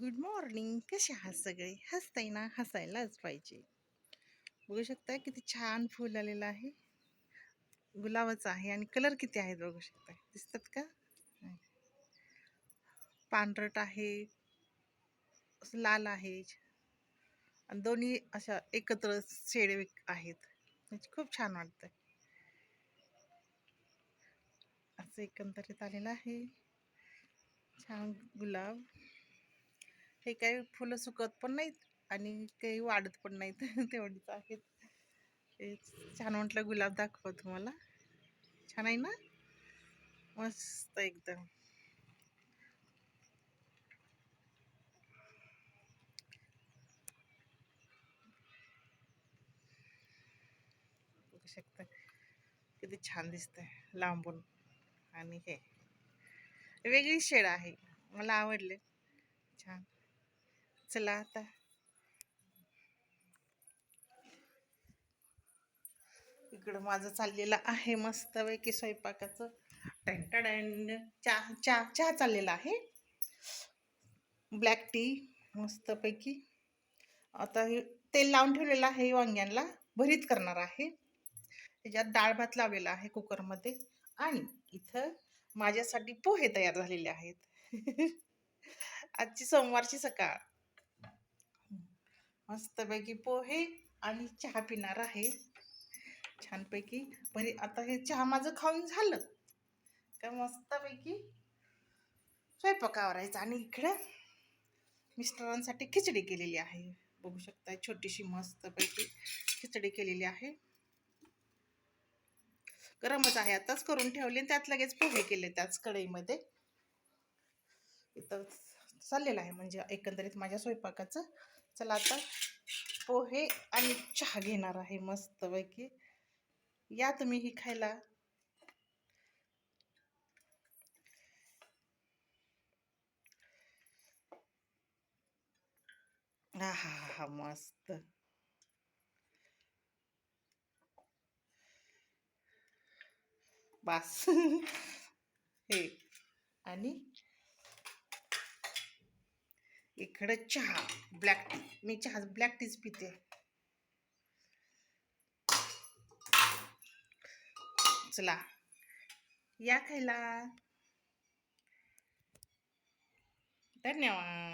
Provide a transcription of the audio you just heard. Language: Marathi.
Good morning. कसे आहात सगळे? हसताय ना? हसायलाच पाहिजे. बघू शकता किती छान फुल आलेलं आहे. गुलाबाचं आहे आणि कलर किती आहेत बघू शकता दिसतात का? पांढरट आहे. असं लाल आहे. आणि दोन्ही अशा एकत्र शेड आहेत. म्हणजे खूप छान वाटतं असं एकंदरीत आलेलं आहे. छान गुलाब. हे काही फुलं सुकत पण नाहीत आणि काही वाढत पण नाहीत. तेवढीच आहेत. हे छान म्हटलं गुलाब दाखव तुम्हाला. छान आहे ना? मस्त एकदम. बघू शकता. किती छान दिसतंय लांबून. आणि हे. वेगळी शेड आहे. मला आवडले. छान. चला आता इकडं माझं चाललेलं आहे मस्तपैकी स्वयंपाकाचं. टँटडँड चहा चहा चहा चाललेला आहे. ब्लॅक टी मस्तपैकी. आता हे तेल लावून ठेवलेलं आहे वांग्यांना भरीत करणार आहे. त्याच्यात डाळ भात लावलेला आहे कुकरमध्ये. आणि इथं माझ्यासाठी पोहे तयार झालेले आहेत. आजची सोमवारची सकाळ. मस्तपैकी पोहे आणि चहा पिणार आहे. छानपैकी. बरी आता हे चहा माझं खाऊन झालं. का मस्तपैकी स्वयंपाक आवरायचा आणि इकडं मिस्टरांसाठी खिचडी केलेली आहे. बघू शकता छोटीशी मस्तपैकी खिचडी केलेली आहे. गरमच आहे. आताच करून ठेवले त्यात लगेच पोहे केले त्याच कढईमध्ये. इथं चाललेलं आहे. म्हणजे एकंदरीत माझ्या स्वयंपाकाचं. चला आता पोहे आणि चहा घेणार आहे मस्तपैकी. या तुम्ही ही खायला. हा हा हा मस्त. बास. हे. आणि इकडं चहा ब्लॅक टी मी चहा ब्लॅक टीच पिते. चला. या खायला. धन्यवाद.